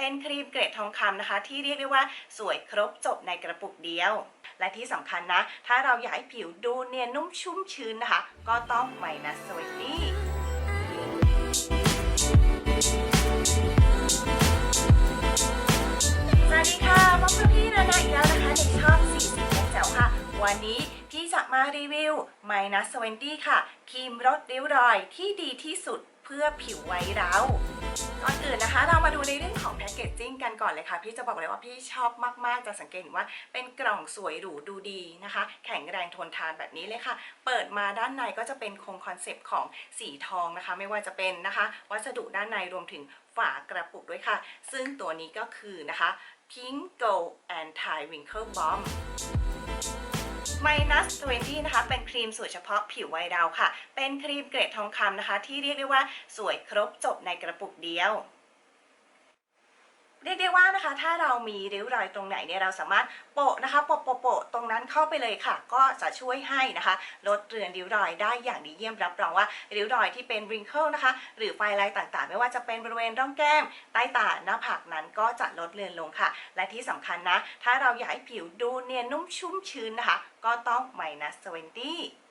เป็นครีมเกรดทองคำนะคะ ที่เรียกได้ว่าสวยครบจบในกระปุกเดียว และที่สำคัญนะ ถ้าเราอยากให้ผิวดูเนียนนุ่มชุ่มชื้นนะคะ ก็ต้องไมนัสสวีตี้สวัสดีค่ะพบกับพี่นานาอีกแล้วนะคะในช่อง40เล็กแจ๋วค่ะ วันนี้พี่จะมารีวิว Minus 20 ค่ะ ครีมลดริ้วรอยที่ดีที่สุด เพื่อผิวไว้เราก่อนอื่นนะคะ เรามาดูในเรื่องของแพคเกจจิ้งกันก่อนเลยค่ะ พี่จะบอกเลยว่าพี่ชอบมากๆ จะสังเกตว่าเป็นกล่องสวยหรูดูดีนะคะ แข็งแรงทนทานแบบนี้เลยค่ะ เปิดมาด้านในก็จะเป็นคงคอนเซปต์ของสีทองนะคะ ไม่ว่าจะเป็นนะคะ วัสดุด้านในรวมถึงฝากระปุกด้วยค่ะ ซึ่งตัวนี้ก็คือนะคะ Pink Gold Anti Winkle Bomb Minus 20นะคะ เป็นครีมสูตรเฉพาะผิววัยดาวค่ะ เป็นครีมเกรดทองคำนะคะ ที่เรียกได้ว่าสวยครบจบในกระปุกเดียว รียกได้ว่านะคะ ถ้าเรามีริ้วรอยตรงไหนเนี่ยเราสามารถโปะนะคะโปะโปะโปะตรงนั้นเข้าไปเลยค่ะ ก็จะช่วยให้นะคะ ลดเรือนริ้วรอยได้อย่างดีเยี่ยมรับรองว่าริ้วรอยที่เป็น wrinkle นะคะ หรือไฟลายต่างๆ ไม่ว่าจะเป็นบริเวณร่องแก้ม ใต้ตาหน้าผากนั้นก็จะลดเลือนลงค่ะ และที่สำคัญนะ ถ้าเราอยากให้ผิวดูเนียนนุ่มชุ่มชื้นนะคะ ก็ต้อง minus 20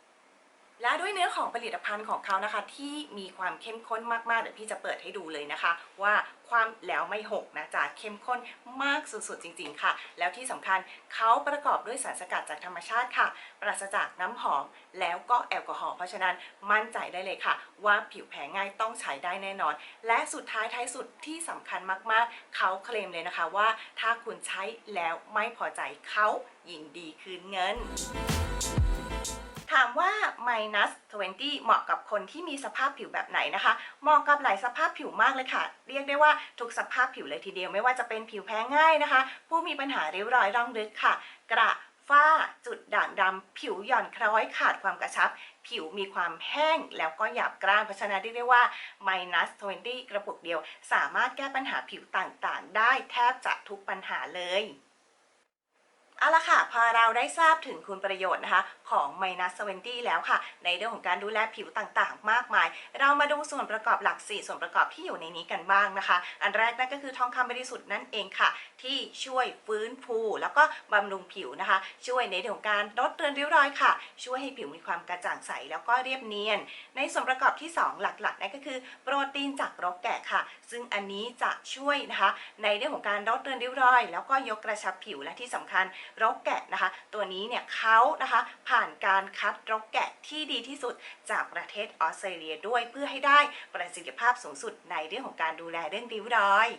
และด้วยเนื้อของผลิตภัณฑ์ของเขานะคะที่มีความเข้มข้นมากๆเดี๋ยวพี่จะเปิดให้ดูเลยนะคะ ว่าความแล้วไม่หกนะจ๊ะเข้มข้นมากสุดๆจริง ๆ ค่ะ แล้วที่สำคัญเขาประกอบด้วยสารสกัดจากธรรมชาติค่ะ ปราศจากน้ำหอมแล้วก็แอลกอฮอล์เพราะฉะนั้นมั่นใจได้เลยค่ะ ว่าผิวแพ้ง่ายต้องใช้ได้แน่นอน และสุดท้ายท้ายสุดที่สำคัญมากๆ เขาเคลมเลยนะคะว่า ถ้าคุณใช้แล้วไม่พอใจเขายินดีคืนเงินามว่า minus 20 เหมาะกับคนที่มีสภาพผิวแบบไหนนะคะ เหมาะกับหลายสภาพผิวมากเลยค่ะ เรียกได้ว่าทุกสภาพผิวเลยทีเดียวไม่ว่าจะเป็นผิวแพ้ง่ายนะคะ ผู้มีปัญหาริ้วรอยร่องลึกค่ะ กระฝ้าจุดด่างดำผิวหย่อนคล้อยขาดความกระชับ ผิวมีความแห้งแล้วก็หยาบกร้านเพราะฉะนั้นเรียกได้ว่า minus 20 กระปุกเดียว สามารถแก้ปัญหาผิวต่างๆ ได้แทบจะทุกปัญหาเลย เอาละค่ะ พอเราได้ทราบถึงคุณประโยชน์นะคะของ Minus 20 แล้วค่ะ ในเรื่องของการดูแลผิวต่างๆ มากมาย เรามาดูส่วนประกอบหลัก 4 ส่วนประกอบที่อยู่ในนี้กันบ้างนะคะ อันแรกนั่นก็คือทองคำบริสุทธิ์นั่นเองค่ะ ที่ช่วยฟื้นฟูแล้วก็บำรุงผิวนะคะ ช่วยในเรื่องของการลดเรือนริ้วรอยค่ะ ช่วยให้ผิวมีความกระจ่างใสแล้วก็เรียบเนียน ในส่วนประกอบที่ 2 หลักๆนั่นก็คือโปรตีนจากรกแกะค่ะ ซึ่งอันนี้จะช่วยนะคะในเรื่องของการลดเรือนริ้วรอย แล้วก็ยกกระชับผิวและที่สำคัญรกแกะนะคะ ตัวนี้เนี่ยเขานะคะผ่านการคัดรกแกะที่ดีที่สุดจากประเทศออสเตรเลียด้วยเพื่อให้ได้ประสิทธิภาพสูงสุดในเรื่องของการดูแลเรื่องริ้วรอย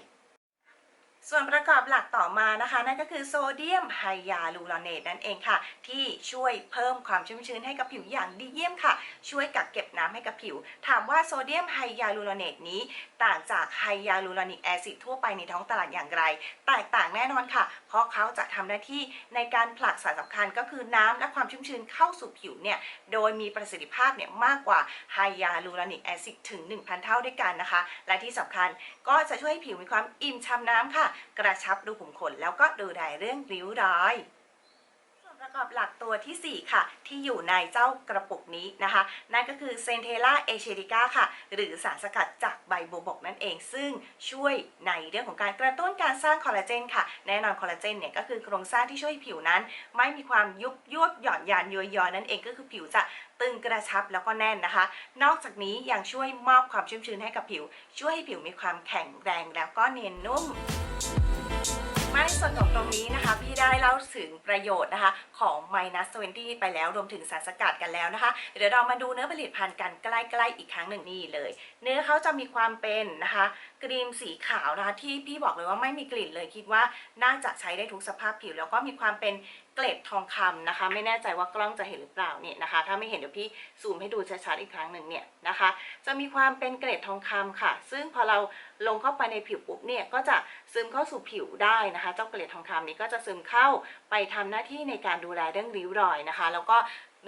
ส่วนประกอบหลักต่อมานะคะนั่นก็คือโซเดียมไฮยาลูรอเนตนั่นเองค่ะ ที่ช่วยเพิ่มความชุ่มชื้นให้กับผิวอย่างดีเยี่ยมค่ะ ช่วยกักเก็บน้ำให้กับผิว ถามว่าโซเดียมไฮยาลูรอเนตนี้ ต่างจากไฮยาลูรอนิกแอซิดทั่วไปในท้องตลาดอย่างไร แตกต่างแน่นอนค่ะ เพราะเขาจะทำหน้าที่ในการผลักสารสำคัญก็คือน้ำและความชุ่มชื้นเข้าสู่ผิวเนี่ยโดยมีประสิทธิภาพเนี่ยมากกว่าไฮยาลูรอนิกแอซิดถึง 1,000 เท่าด้วยกันนะคะ และที่สำคัญก็จะช่วยให้ผิวมีความอิ่มช้ำน้ำค่ะกระชับรูขุมขนแล้วก็ดูแลเรื่องริ้วรอยส่วนประกอบหลักตัวทีสี่ 4 ค่ะ ที่อยู่ในเจ้ากระปุกนี้นะคะ นั่นก็คือเซนเทล่าเอเชริก้าค่ะ หรือสารสกัดจากใบบัวบกนั่นเอง ซึ่งช่วยในเรื่องของการกระตุ้นการสร้างคอลลาเจนค่ะ แน่นอนคอลลาเจนเนี่ยก็คือโครงสร้างที่ช่วยผิวนั้น ไม่มีความยุบยวดหย่อนยานยวยยอนั่นเองก็คือผิวจะตึงกระชับแล้วก็แน่นนะคะ นอกจากนี้ยังช่วยมอบความชุ่มชื้นให้กับผิว ช่วยให้ผิวมีความแข็งแรงแล้วก็เนียนนุ่ม มาในส่วนของตรงนี้นะคะพี่ได้เล่าถึงประโยชน์นะคะของ Minus 20 ไปแล้วรวมถึงสารสกัดกันแล้วนะคะ เดี๋ยวเรามาดูเนื้อผลิตภัณฑ์กันใกล้ๆอีกครั้งหนึ่งนี่เลย เนื้อเขาจะมีความเป็นนะคะครีมสีขาวนะคะที่พี่บอกเลยว่าไม่มีกลิ่นเลยคิดว่าน่าจะใช้ได้ทุกสภาพผิว แล้วก็มีความเป็นเกล็ดทองคำนะคะ ไม่แน่ใจว่ากล้องจะเห็นหรือเปล่าเนี่ยนะคะ ถ้าไม่เห็นเดี๋ยวพี่ซูมให้ดูชัดๆอีกครั้งหนึ่งเนี่ยนะคะ จะมีความเป็นเกล็ดทองคำค่ะ ซึ่งพอเราลงเข้าไปในผิวปุ๊บเนี่ยก็จะซึมเข้าสู่ผิวได้นะคะเจ้าเกล็ดทองคำนี้ก็จะซึมเข้าไปทำหน้าที่ในการดูแลเรื่องริ้วรอยนะคะ แล้วก็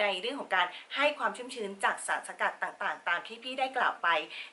ในเรื่องของการให้ความชุ่มชื้นจากสารสกัดต่างๆต ที่พี่ได้กล่าวไป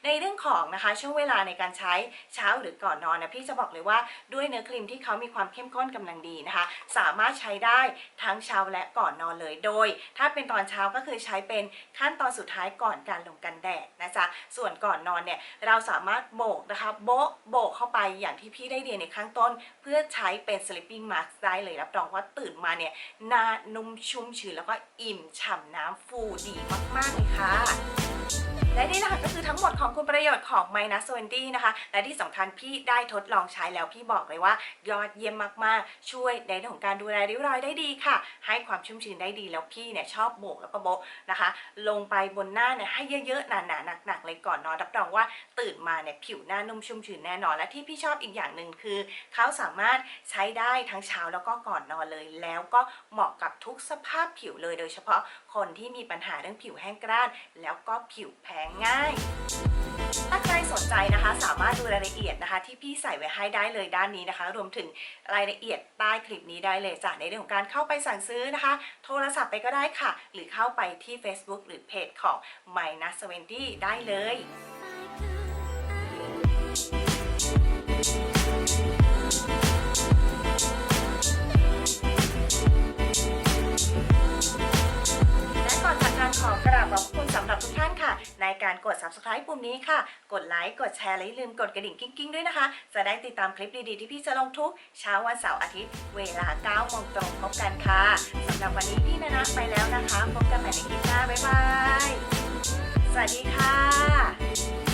ในเรื่องของนะคะช่วงเวลาในการใช้เช้าหรือก่อนนอนนะพี่จะบอกเลยว่าด้วยเนื้อครีมที่เขามีความเข้มข้นกำลังดีนะคะ สามารถใช้ได้ทั้งเช้าและก่อนนอนเลยโดย ถ้าเป็นตอนเช้าก็คือใช้เป็นขั้นตอนสุดท้ายก่อนการลงกันแดดนะจ๊ะส่วนก่อนนอนเนี่ยเราสามารถโบกนะคะโบะโบกเข้าไปอย่างที่พี่ได้เรียนในข้างต้น เพื่อใช้เป็น sleeping mask ได้เลยรับรองว่าตื่นมาเนี่ยหน้านุ่มชุ่มชื้นแล้วก็อิ่มฉ่ำน้ำฟูดีมากๆเลยค่ะ และนี่นะคะก็คือทั้งหมดของคุณประโยชน์ของ Minus 20นะคะ และที่สำคัญพี่ได้ทดลองใช้แล้วพี่บอกเลยว่า ยอดเยี่ยมมากๆ ช่วยในเรื่องของการดูแลริ้วรอยได้ดีค่ะ ให้ความชุ่มชื้นได้ดีแล้วพี่เนี่ยชอบโบกแล้วก็โบะนะคะ ลงไปบนหน้าเนี่ยให้เยอะๆหนาๆหนักๆเลยก่อนนอนรับรองว่าตื่นมาเนี่ยผิวหน้านุ่มชุ่มชื้นแน่นอน และที่พี่ชอบอีกอย่างหนึ่งคือเขาสามารถใช้ได้ทั้งเช้าแล้วก็ก่อนนอนเลย แล้วก็เหมาะกับทุกสภาพผิวเลยโดยเฉพาะคนที่มีปัญหาเรื่องผิวแห้งกร้าน แล้วก็ผิวแพ้ง่าย ถ้าใครสนใจนะคะ สามารถดูรายละเอียดนะคะ ที่พี่ใส่ไว้ให้ได้เลยด้านนี้นะคะ รวมถึงรายละเอียดใต้คลิปนี้ได้เลยจากในเรื่องของการเข้าไปสั่งซื้อนะคะ โทรศัพท์ไปก็ได้ค่ะ หรือเข้าไปที่ Facebook หรือเพจของ Minus 20ได้เลยแล การกด subscribe ปุ่มนี้ค่ะ กดไลค์กดแชร์และอย่าลืมกดกระดิ่งกิ้งๆ ด้วยนะคะ จะได้ติดตามคลิปดีๆ ที่พี่จะลงทุกเช้าวันเสาร์อาทิตย์ เวลา9โมงตรงพบกันค่ะสำหรับวันนี้พี่นะนะไปแล้วนะคะ พบกันใหม่ในคลิปหน้าบ๊ายบายสวัสดีค่ะ